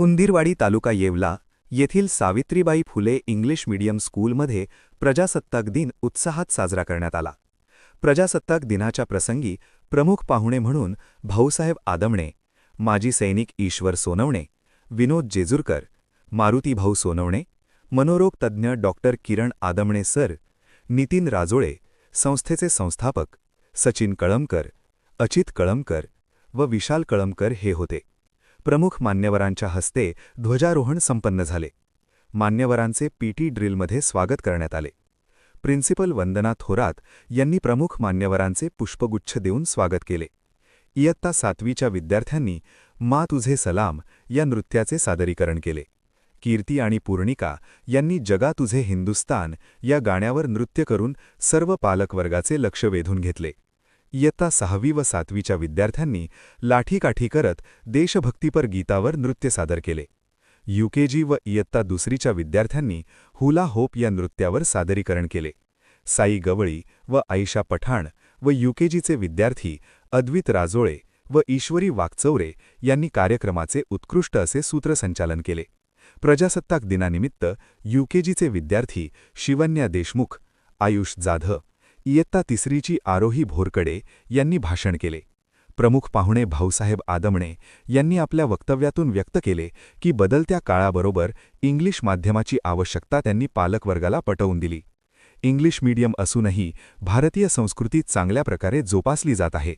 उंदीरवाडी तालुका येवला येथील Savitribai Phule English medium स्कूलमध्ये प्रजासत्ताक दिन उत्साहात साजरा करण्यात आला. प्रजासत्ताक दिनाच्या प्रसंगी प्रमुख पाहुणे म्हणून भाऊसाहेब आदमणे माजी सैनिक ईश्वर सोनवणे विनोद जेजुरकर मारुती भाऊ सोनवणे मनोरोग तज्ज्ञ डॉक्टर किरण आदमणे सर नितीन राजोळे संस्थेचे संस्थापक सचिन कळमकर अचित कळमकर व विशाल कळमकर हे होते. प्रमुख मान्यवरांच्या हस्ते ध्वजारोहण संपन्न झाले. मान्यवरांचे पीटी ड्रिलमध्ये स्वागत करण्यात आले. प्रिन्सिपल वंदना थोरात यांनी प्रमुख मान्यवरांचे पुष्पगुच्छ देऊन स्वागत केले. इयत्ता सातवीच्या विद्यार्थ्यांनी मा तुझे सलाम या नृत्याचे सादरीकरण केले. कीर्ती आणि पूर्णिका यांनी जगा तुझे हिंदुस्तान या गाण्यावर नृत्य करून सर्व पालकवर्गाचे लक्ष वेधून घेतले. इयत्ता सहावी व सातवीच्या विद्यार्थ्यांनी लाठीकाठी करत देशभक्तीपर गीतावर नृत्य सादर केले. यूकेजी व इयत्ता दुसरीच्या विद्यार्थ्यांनी हुला होप या नृत्यावर सादरीकरण केले. साई गवळी व आईशा पठाण व यूकेजीचे विद्यार्थी अद्वित राजोळे व ईश्वरी वाकचौरे यांनी कार्यक्रमाचे उत्कृष्ट असे सूत्रसंचालन केले. प्रजासत्ताक दिनानिमित्त यूकेजीचे विद्यार्थी शिवन्या देशमुख आयुष जाधव इयत्ता तिसरीची आरोही भोरकडे यांनी भाषण केले. प्रमुख पाहुणे भाऊसाहेब आदमणे यांनी आपल्या वक्तव्यातून व्यक्त केले की बदलत्या काळाबरोबर इंग्लिश माध्यमाची आवश्यकता त्यांनी पालकवर्गाला पटवून दिली. इंग्लिश मीडियम असूनही भारतीय संस्कृती चांगल्या प्रकारे जोपासली जात आहे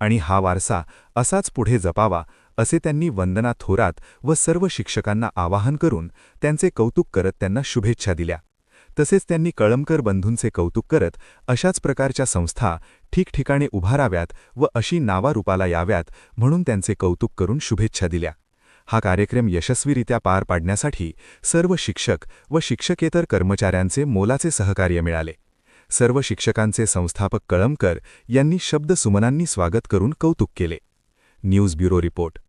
आणि हा वारसा असाच पुढे जपावा असे त्यांनी वंदना थोरात व सर्व शिक्षकांना आवाहन करून त्यांचे कौतुक करत त्यांना शुभेच्छा दिल्या. तसेच त्यांनी कळमकर बंधूंचे कौतुक करत अशाच प्रकारच्या संस्था ठिकठिकाणी उभाराव्यात व अशी नावारूपाला याव्यात म्हणून त्यांचे कौतुक करून शुभेच्छा दिल्या. हा कार्यक्रम यशस्वीरित्या पार पाडण्यासाठी सर्व शिक्षक व शिक्षकेतर कर्मचाऱ्यांचे मोलाचे सहकार्य मिळाले. सर्व शिक्षकांचे संस्थापक कळमकर यांनी शब्दसुमनांनी स्वागत करून कौतुक केले. News bureau report.